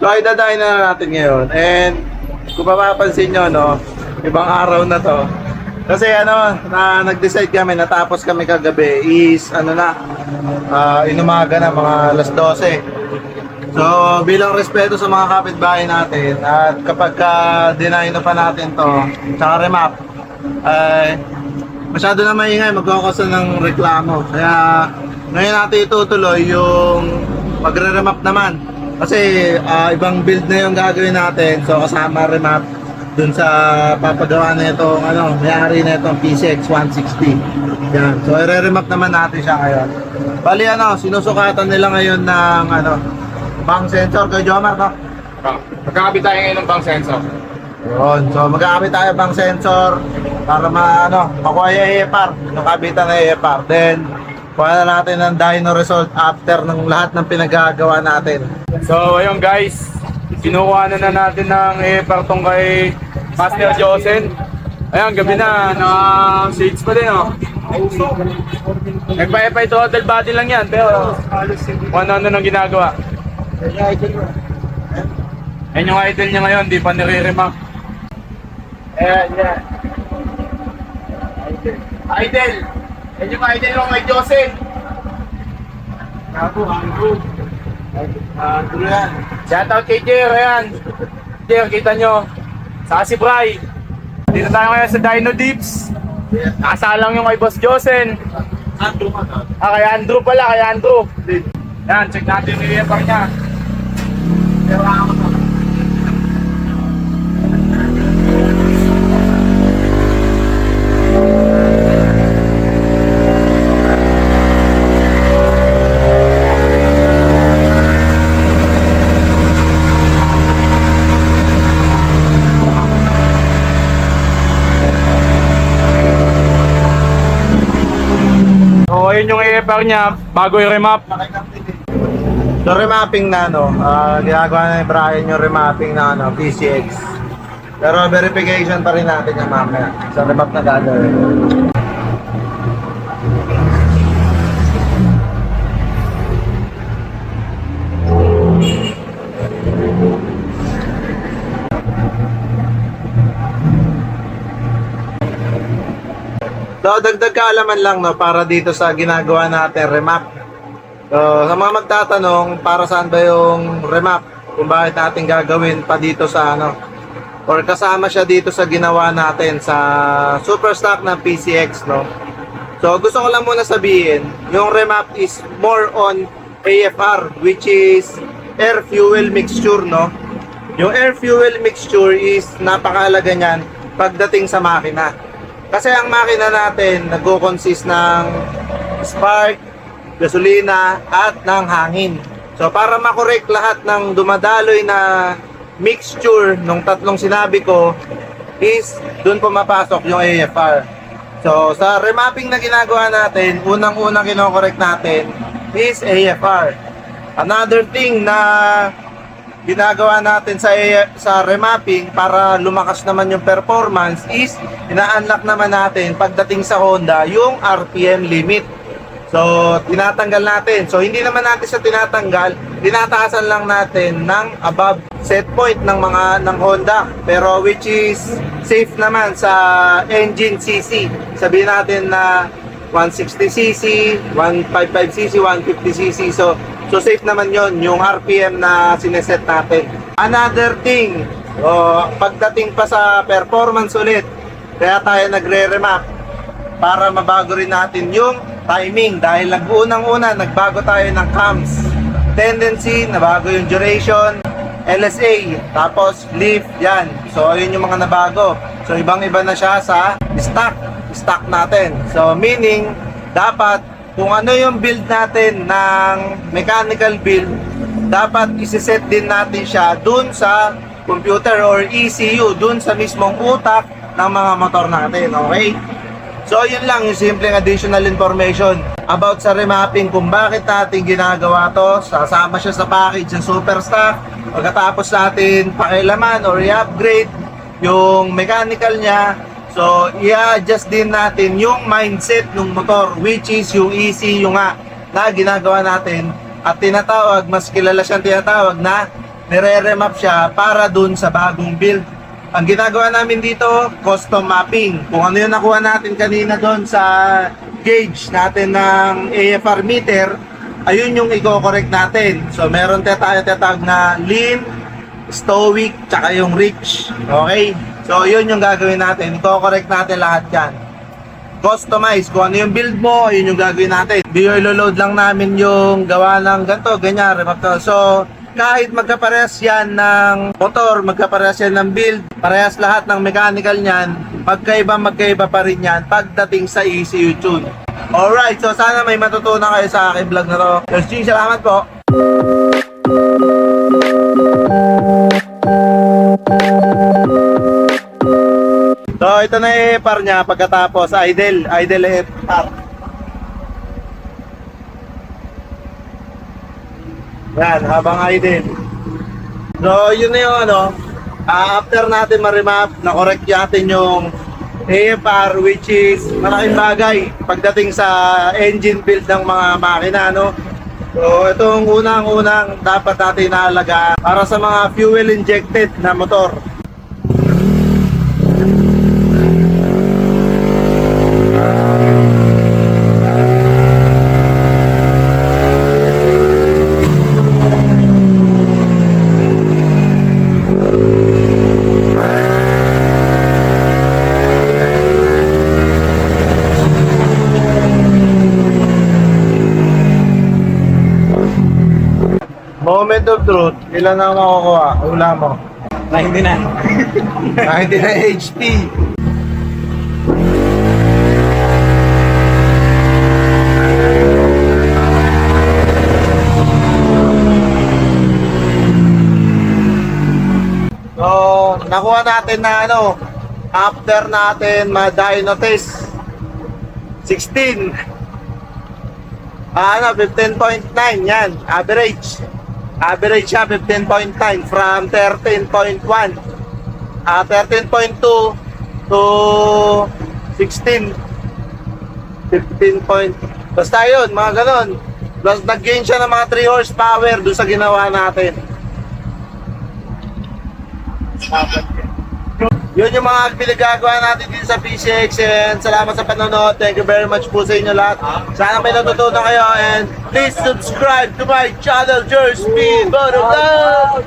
So, idadahin na natin ngayon. And, kung mapapansin nyo, no, ibang araw na to. Kasi ano, na nag-decide kami, natapos kami kagabi is, ano na, ah, inumaga na, mga alas 12. So, bilang respeto sa mga kapitbahay natin, at kapag ka deny pa natin to, tsaka remap, ay masyado na maingay, magkakaso ng reklamo. Kaya, ngayon natin itutuloy yung magre-remap naman. Kasi ah, ibang build na yung gagawin natin, so kasama remap dun sa papagawa na itong ano, may-ari na itong PCX 160. Yan. So i-remap naman natin siya ngayon. Bali ano, sinusukatan nila ngayon ng ano, bang sensor kay Jomar, no? Magkakabit tayo ngayon ng bang sensor. Yun. So magagamit tayo bang sensor para ma ano, makuha yung AFR, yung kabitan ng AFR. Then na natin ng dyno result after ng lahat ng pinagagawa natin. So, ayun guys. Kinukuha na na natin ng AFR tong kay Master Josen. Ayan, gabi na. Naka shades pa din, oh. Nagpa-FI total body lang yan, pero kung ano-ano nang ginagawa. Ayan yung idol niya ngayon, di pa nire-remap. Ayan, yan. Idol! Ayan yung idol mo kay Josen. Gago, Andrew. Ah, tuloy yan. Shoutout kay Jer, ayan. Jer, kita nyo. Saka si Bry. Dito tayo ngayon sa Dino Dips. Nakasalang yung kay Boss Josen. Andrew to. Ah, kay Andrew pala, kay Andrew. Yan, check natin yung repar niya. AFR niya, bago i-remap. So remapping na no, ah, ginagawa na ni Brian yung remapping na ano, PCX. Pero verification pa rin natin yung mamaya sa remap na gagawin. So, dagdag kaalaman lang no, para dito sa ginagawa natin remap. So, sa mga magtatanong, para saan ba yung remap? Kung bakit natin gagawin pa dito sa ano? Or kasama siya dito sa ginawa natin sa super stock ng PCX, no? So, gusto ko lang muna sabihin, yung remap is more on AFR, which is air fuel mixture, no? Yung air fuel mixture is napakahalaga niyan pagdating sa makina. Kasi ang makina natin nagko-consist ng spark, gasolina at ng hangin. So para makorek lahat ng dumadaloy na mixture nung tatlong sinabi ko is doon pumapasok yung AFR. So sa remapping na ginagawa natin, unang-unang kinokorek natin is AFR. Another thing na ginagawa natin sa sa remapping para lumakas naman yung performance is ina-unlock naman natin pagdating sa Honda yung RPM limit. So, tinatanggal natin. So, hindi naman natin siya tinatanggal, tinataasan lang natin ng above set point ng mga ng Honda. Pero which is safe naman sa engine CC. Sabihin natin na 160cc, 155cc, 150cc. So, so safe naman yon yung RPM na sineset natin. Another thing, oh, pagdating pa sa performance ulit, kaya tayo nagre-remap para mabago rin natin yung timing dahil nag-unang-una nagbago tayo ng cams. Tendency, nabago yung duration, LSA, tapos lift, yan. So, yun yung mga nabago. So, ibang-iba na siya sa stock, stock natin. So, meaning, dapat, kung ano yung build natin ng mechanical build, dapat isiset din natin siya dun sa computer or ECU, dun sa mismong utak ng mga motor natin, okay? So, yun lang yung simpleng additional information about sa remapping kung bakit natin ginagawa to. Sasama siya sa package ng Superstock. Pagkatapos natin pakilaman or i-upgrade yung mechanical niya. So, i-adjust din natin yung mindset ng motor which is yung ECU nga na ginagawa natin at tinatawag, mas kilala siyang tinatawag na nire-remap siya para dun sa bagong build. Ang ginagawa namin dito, custom mapping. Kung ano yung nakuha natin kanina doon sa gauge natin ng AFR meter, ayun yung i-correct natin. So meron tayo tatag na lean, stoic, tsaka yung rich. Okay? So yun yung gagawin natin. I-correct natin lahat yan. Customize. Kung ano yung build mo, yun yung gagawin natin. Di load lang namin yung gawa ng ganito, ganyan, remap to. So, kahit magkaparehas yan ng motor, magkaparehas yan ng build, parehas lahat ng mechanical niyan, magkaiba magkaiba pa rin yan pagdating sa ECU tune. Alright, so sana may matutunan kayo sa aking vlog na to. Just salamat po. Par niya pagkatapos, idle, idle par. Yan, habang idle. So, yun na yung ano, ah, after natin ma-remap, na-correct natin yung AFR which is malaking bagay pagdating sa engine build ng mga makina, no? So, itong unang-unang dapat natin naalagaan para sa mga fuel injected na motor. Moment of truth, ilan na makukuha? Hula mo. 99. Kahit hindi na HP. So, nakuha natin na ano, after natin test, 16. Ah, ano, 15.9 yan, average. Average siya 15.9 from 13.1. Ah, 13.2 to 16. 15 point. Basta yun, mga ganon. Plus, nag-gain siya ng mga 3 horsepower doon sa ginawa natin. Yun yung mga pinagagawa natin dito sa PCX and salamat sa panonood. Thank you very much po sa inyo lahat. Sana may natutunan kayo and please subscribe to my channel, Jerry Speed. Bottom love!